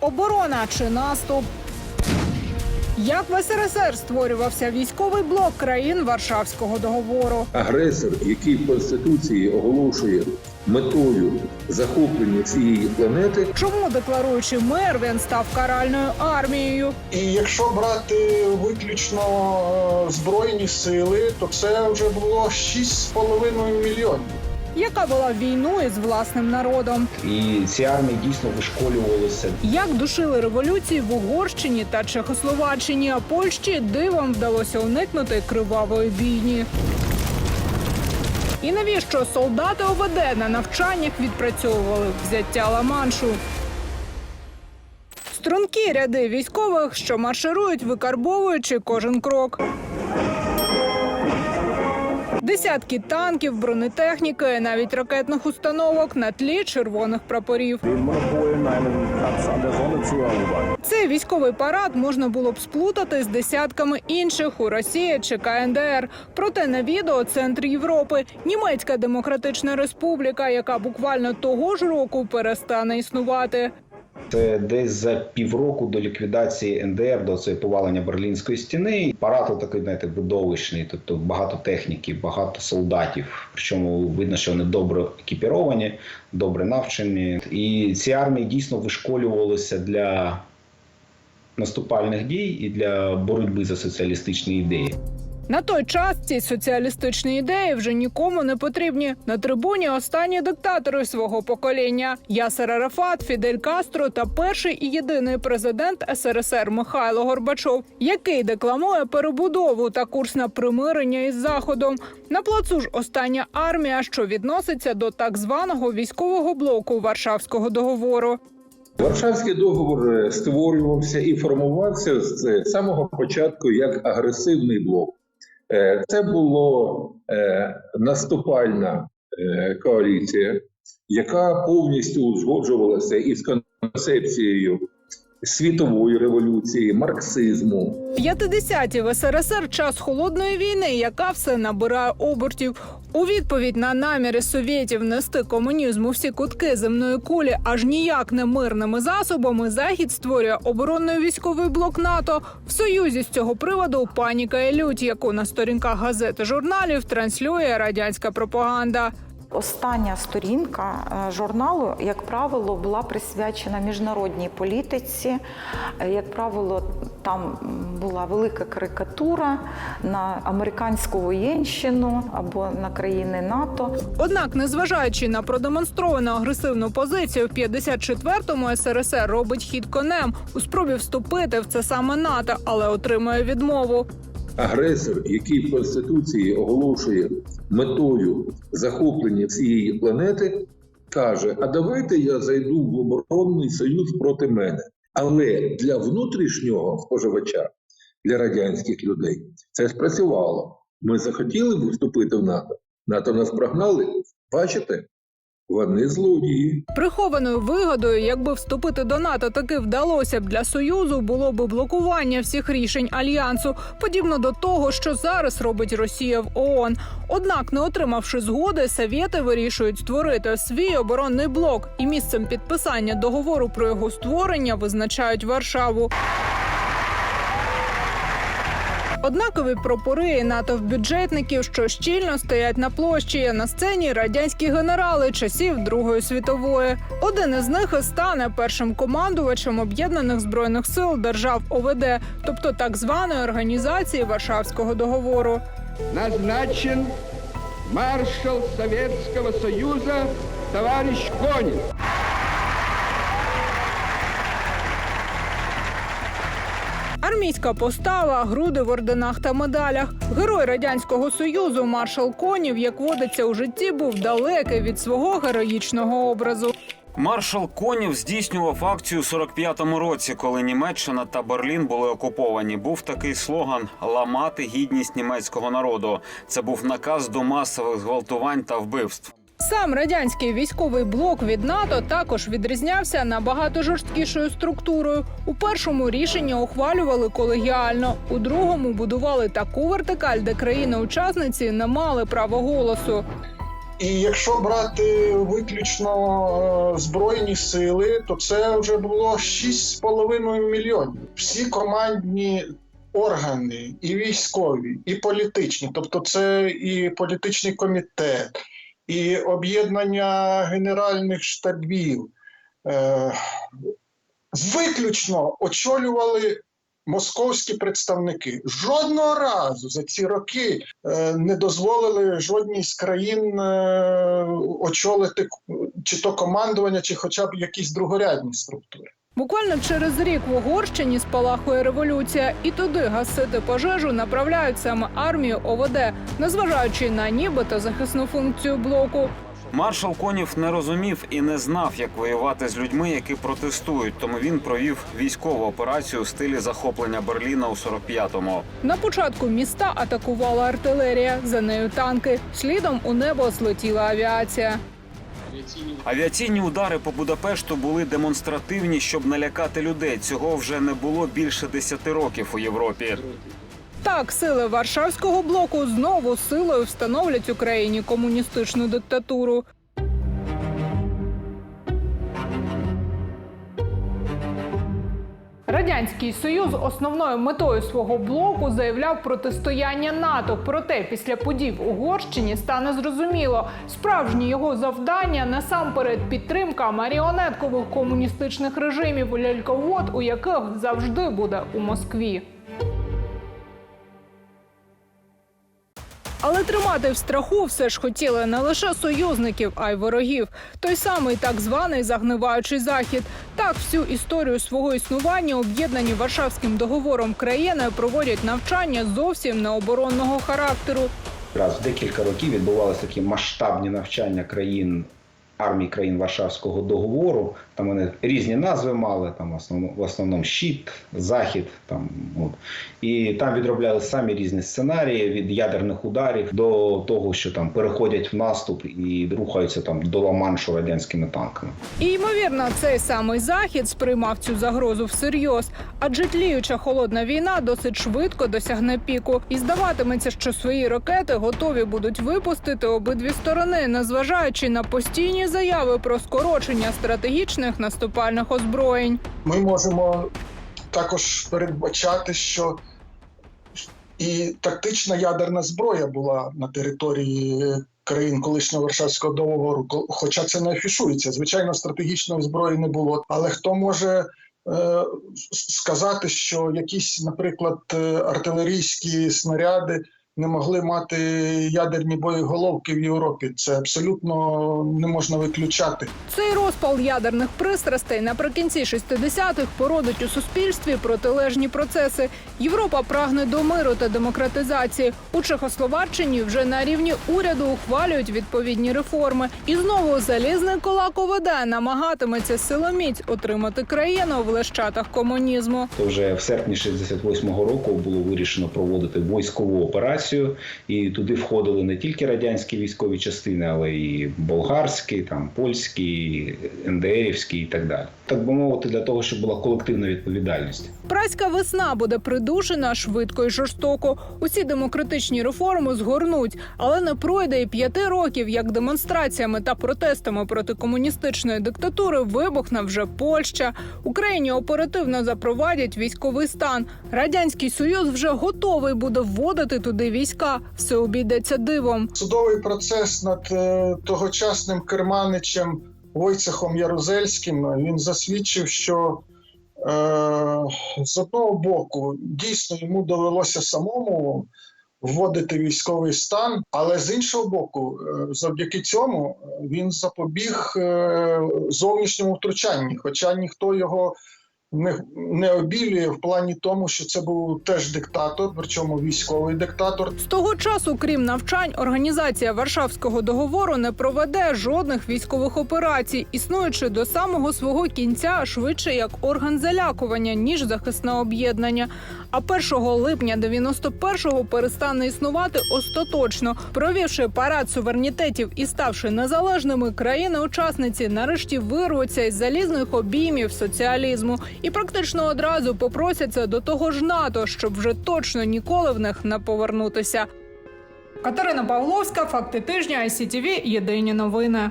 оборона чи наступ. Як в СРСР створювався військовий блок країн Варшавського договору? агресор, який в конституції оголошує метою захоплення цієї планети, Чому декларуючи мир, він став каральною армією? І якщо брати виключно е, збройні сили, то це вже було 6,5 мільйонів. Яка була війною з власним народом? І ці армії дійсно вишколювалися. Як душили революції в Угорщині та Чехословаччині, а Польщі дивом вдалося уникнути кривавої бійні. І навіщо солдати ОВД на навчаннях відпрацьовували взяття Ла-Маншу? Стрункі ряди військових, що марширують, викарбовуючи кожен крок. Десятки танків, бронетехніки, навіть ракетних установок на тлі червоних прапорів. Цей військовий парад можна було б сплутати з десятками інших у Росії чи КНДР. Проте на відео центр Європи, Німецька Демократична Республіка, яка буквально того ж року перестане існувати. Це десь за півроку до ліквідації НДР, до цього повалення Берлінської стіни. Парад такий, знаєте, видовищний, тобто багато техніки, багато солдатів. Причому видно, що вони добре екіпіровані, добре навчені. І ці армії дійсно вишколювалися для наступальних дій і для боротьби за соціалістичні ідеї. На той час ці соціалістичні ідеї вже нікому не потрібні. На трибуні останні диктатори свого покоління Ясер Арафат, Фідель Кастро та перший і єдиний президент СРСР Михайло Горбачов, який декламує перебудову та курс на примирення із заходом. На плацу ж остання армія, що відноситься до так званого військового блоку Варшавського договору. Варшавський договор е, створювався і формувався з самого початку як агресивний блок. Е, Це було е, наступальна е, коаліція, яка повністю узгоджувалася із концепцією світової революції, марксизму, 50-ті в СРСР час холодної війни, яка все набирає обертів. У відповідь на наміри совєтів нести комунізм у всі кутки земної кулі, аж ніяк не мирними засобами, захід створює оборонний військовий блок НАТО. В союзі з цього приводу паніка і лють, яку на сторінках газет і журналів транслює радянська пропаганда. Остання сторінка е, журналу, як правило, була присвячена міжнародній політиці. Е, Як правило, там була велика карикатура на американську воєнщину або на країни НАТО. Однак, незважаючи на продемонстровану агресивну позицію, в 54-му СРСР робить хід конем у спробі вступити в це саме НАТО, але отримує відмову. Агресор, який в конституції оголошує метою захоплення цієї планети, каже: А давайте я зайду в оборонний союз проти мене. Але для внутрішнього споживача, для радянських людей, це спрацювало. Ми захотіли вступити в НАТО. НАТО нас прогнали. Бачите, вони злодії. Прихованою вигодою, якби вступити до НАТО таки вдалося б для союзу, було б блокування всіх рішень альянсу, подібно до того, що зараз робить Росія в ООН. Однак, не отримавши згоди, совєти вирішують створити свій оборонний блок, і місцем підписання договору про його створення визначають Варшаву. Однакові прапори і натовп-бюджетників, що щільно стоять на площі. На сцені радянські генерали часів Другої світової. Один із них стане першим командувачем об'єднаних збройних сил держав ОВД, тобто так званої організації Варшавського договору. назначен маршал Советского Союза товарищ Конев. Армійська постава, груди в орденах та медалях. Герой радянського союзу маршал Конів, як водиться у житті, був далекий від свого героїчного образу. Маршал Конів здійснював акцію у 45-му році, коли Німеччина та Берлін були окуповані. Був такий слоган ламати гідність німецького народу. Це був наказ до масових зґвалтувань та вбивств. Сам радянський військовий блок від НАТО також відрізнявся набагато жорсткішою структурою. У першому рішення ухвалювали колегіально, у другому будували таку вертикаль, де країни-учасниці не мали права голосу. І якщо брати виключно е, збройні сили, то це вже було 6,5 мільйонів. Всі командні органи, і військові, і політичні, тобто це і політичний комітет, і об'єднання генеральних штабів, е, виключно очолювали московські представники. Жодного разу за ці роки е, не дозволили жодній з країн е, очолити чи то командування, чи хоча б якісь другорядні структури. Буквально через рік в Угорщині спалахує революція, і туди гасити пожежу направляють саме армію ОВД, незважаючи на нібито захисну функцію блоку. Маршал Конів не розумів і не знав, як воювати з людьми, які протестують. Тому він провів військову операцію у стилі захоплення Берліна у 45-му. На початку міста атакувала артилерія, за нею танки. Слідом у небо злетіла авіація. Авіаційні удари по Будапешту були демонстративні, щоб налякати людей. Цього вже не було більше 10 років у Європі. Так, сили Варшавського блоку знову силою встановлять Україні комуністичну диктатуру. Радянський Союз основною метою свого блоку заявляв протистояння НАТО. Проте після подій в Угорщині стане зрозуміло, справжнє його завдання насамперед підтримка маріонеткових комуністичних режимів ляльковод, у яких завжди буде у Москві. Але тримати в страху все ж хотіли не лише союзників, а й ворогів. Той самий так званий загниваючий захід. Так всю історію свого існування об'єднані Варшавським договором країни проводять навчання зовсім не оборонного характеру. Раз в декілька років відбувалися такі масштабні навчання країн армій країн Варшавського договору. Там вони різні назви мали. Там в основному, в щит, захід. Там от. і там відробляли самі різні сценарії від ядерних ударів до того, що там переходять в наступ і рухаються там до Ла-Маншу радянськими танками. І ймовірно, цей самий захід сприймав цю загрозу всерйоз, адже тліюча холодна війна досить швидко досягне піку, і здаватиметься, що свої ракети готові будуть випустити обидві сторони, незважаючи на постійні заяви про скорочення стратегічних наступальних озброєнь. Ми можемо також передбачати, що і тактична ядерна зброя була на території країн колишнього Варшавського договору, хоча це не афішується. Звичайно, стратегічної зброї не було. Але хто може е, сказати, що якісь, наприклад, е, артилерійські снаряди не могли мати ядерні боєголовки в Європі? Це абсолютно не можна виключати. Цей розпал ядерних пристрастей наприкінці 60-х породить у суспільстві протилежні процеси. Європа прагне до миру та демократизації. У Чехословаччині вже на рівні уряду ухвалюють відповідні реформи. І знову залізний кулак ОВД намагатиметься силоміць отримати країну в лещатах комунізму. То вже в серпні 68-го року було вирішено проводити військову операцію, і туди входили не тільки радянські військові частини, але і болгарські, там польські, НДРівські і так далі. Так би мовити, для того, щоб була колективна відповідальність. Праська весна буде придушена швидко і жорстоко. Усі демократичні реформи згорнуть, але не пройде і п'яти років, як демонстраціями та протестами проти комуністичної диктатури вибухне вже Польща. Україні оперативно запровадять військовий стан. Радянський Союз вже готовий буде вводити туди війська. Все обійдеться дивом. Судовий процес над е, тогочасним керманичем Войцехом Ярузельським він засвідчив, що е, з одного боку дійсно йому довелося самому вводити військовий стан, але з іншого боку, е, завдяки цьому він запобіг е, зовнішньому втручанню, хоча ніхто його не, не обілює в плані тому, що це був теж диктатор, причому військовий диктатор. З того часу, крім навчань, організація Варшавського договору не проведе жодних військових операцій, існуючи до самого свого кінця швидше як орган залякування, ніж захисне об'єднання. А 1 липня 91-го перестане існувати остаточно, провівши парад суверенітетів і ставши незалежними, країни-учасниці нарешті вирвуться із залізних обіймів соціалізму і практично одразу попросяться до того ж НАТО, щоб вже точно ніколи в них не повернутися. Катерина Павловська, факти тижня, ICTV, Єдині новини.